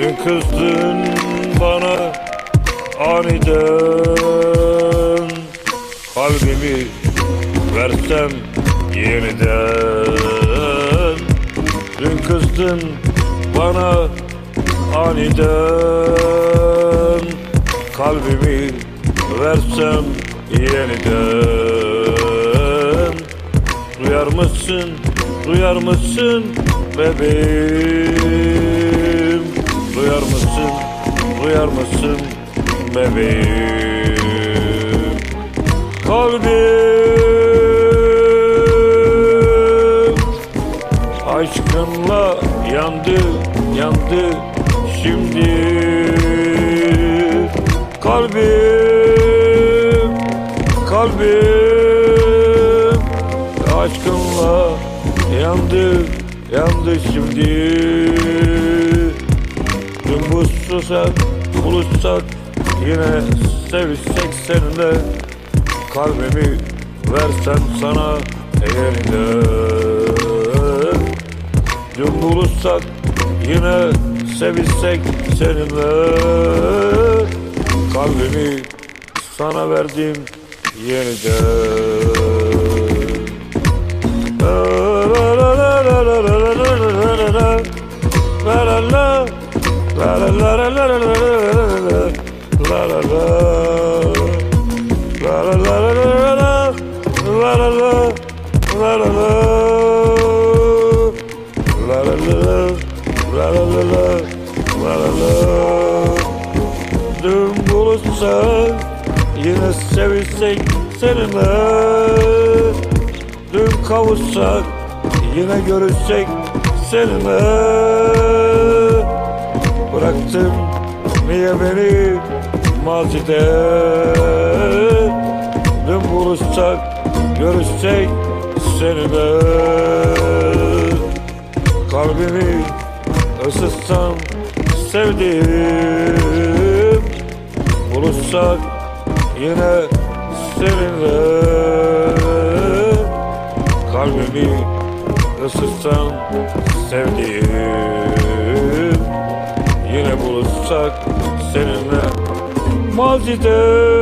Dün kızdın bana aniden. Kalbimi versem yeniden. Dün kızdın bana aniden. Kalbimi versem yeniden. Duyar mısın, duyar mısın bebeğim Duyar mısın, duyar mısın bebeğim? Kalbim Aşkınla yandı, yandı şimdi. Kalbim, kalbim Aşkınla yandı, yandı şimdi Susak, buluşsak Yine sevişsek seninle. Kalbimi versem sana yeniden Dün buluşsak yine sevişsek seninle. Kalbimi sana verdim yeniden La la la la la la la la La la la La la Dün buluşsak Yine sevişsek seninle. Dün kavuşsak Yine görüşsek seninle Bıraktın niye beni mazide? Dün buluşsak görüşsek seninle Kalbimi ısıtsam sevdiğim Buluşsak yine seninle. Kalbimi ısıtsam sevdiğim olursak seninle Mazide.